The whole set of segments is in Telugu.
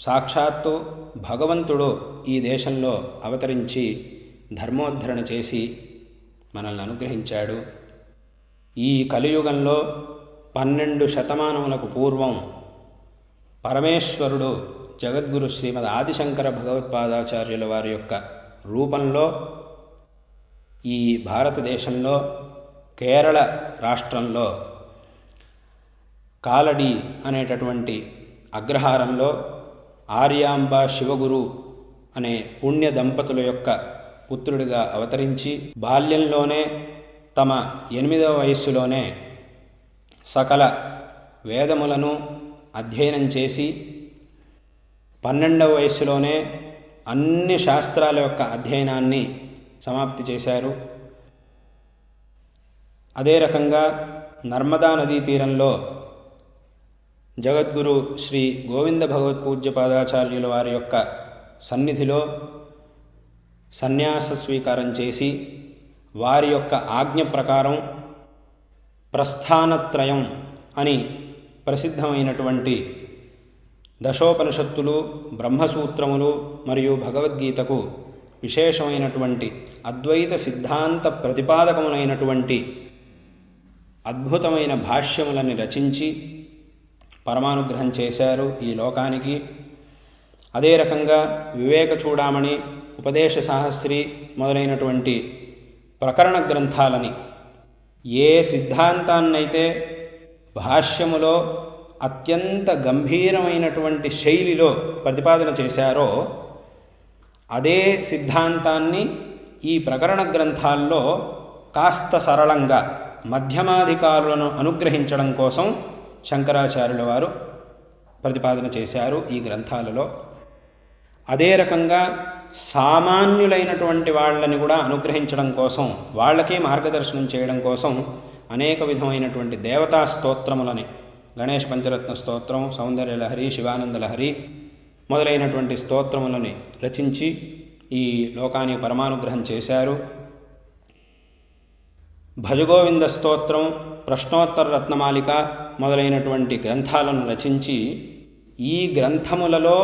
సాక్షాత్తు భగవంతుడు ఈ దేశంలో అవతరించి ధర్మోద్ధరణ చేసి మనల్ని అనుగ్రహించాడు. ఈ కలియుగంలో పన్నెండు శతమానములకు పూర్వం పరమేశ్వరుడు జగద్గురు శ్రీమద్ ఆదిశంకర భగవత్పాదాచార్యుల వారి యొక్క రూపంలో ఈ భారతదేశంలో కేరళ రాష్ట్రంలో కాలడి అనేటటువంటి అగ్రహారంలో ఆర్యాంబ శివగురు అనే పుణ్య దంపతుల యొక్క పుత్రుడిగా అవతరించి బాల్యంలోనే తమ ఎనిమిదవ వయస్సులోనే సకల వేదములను అధ్యయనం చేసి పన్నెండవ వయస్సులోనే అన్ని శాస్త్రాల యొక్క అధ్యయనాన్ని సమాప్తి చేశారు. అదే రకంగా నర్మదా నదీ తీరంలో జగద్గురు శ్రీ గోవింద భగవత్ పూజ్యపాదాచార్యుల వారి యొక్క సన్నిధిలో సన్యాస స్వీకారం చేసి వారి యొక్క ఆజ్ఞ ప్రకారం ప్రస్థానత్రయం అని ప్రసిద్ధమైనటువంటి దశోపనిషత్తులు బ్రహ్మసూత్రములు మరియు భగవద్గీతకు విశేషమైనటువంటి అద్వైత సిద్ధాంత ప్రతిపాదకములైనటువంటి అద్భుతమైన భాష్యములని రచించి పరమానుగ్రహం చేశారు ఈ లోకానికి. అదే రకంగా వివేక చూడామణి ఉపదేశ సాహస్రి మొదలైనటువంటి ప్రకరణ గ్రంథాలని ఏ సిద్ధాంతాన్నైతే భాష్యములో అత్యంత గంభీరమైనటువంటి శైలిలో ప్రతిపాదన చేశారో అదే సిద్ధాంతాన్ని ఈ ప్రకరణ గ్రంథాల్లో కాస్త సరళంగా మధ్యమాధికారులను అనుగ్రహించడం కోసం శంకరాచార్యుల వారు ప్రతిపాదన చేశారు ఈ గ్రంథాలలో. అదే రకంగా సామాన్యులైనటువంటి వాళ్ళని కూడా అనుగ్రహించడం కోసం వాళ్ళకే మార్గదర్శనం చేయడం కోసం అనేక విధమైనటువంటి దేవతా స్తోత్రములని గణేష్ పంచరత్న స్తోత్రం సౌందర్య లహరి శివానంద లహరి మొదలైనటువంటి స్తోత్రములని రచించి ఈ లోకానికి పరమానుగ్రహం చేశారు. భజగోవింద స్తోత్రం ప్రశ్నోత్తర రత్నమాలిక మొదలైనటువంటి గ్రంథాలను రచించి ఈ గ్రంథములలో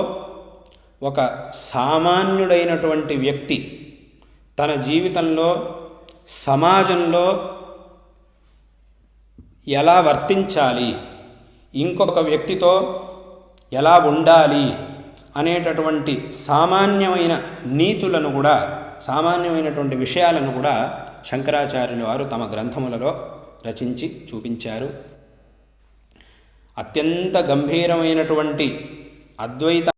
ఒక సామాన్యుడైనటువంటి వ్యక్తి తన జీవితంలో సమాజంలో ఎలా వర్తించాలి ఇంకొక వ్యక్తితో ఎలా ఉండాలి అనేటటువంటి సామాన్యమైన నీతులను కూడా సామాన్యమైనటువంటి విషయాలను కూడా శంకరాచార్యులు వారు తమ గ్రంథములలో రచించి చూపించారు. అత్యంత గంభీరమైనటువంటి అద్వైత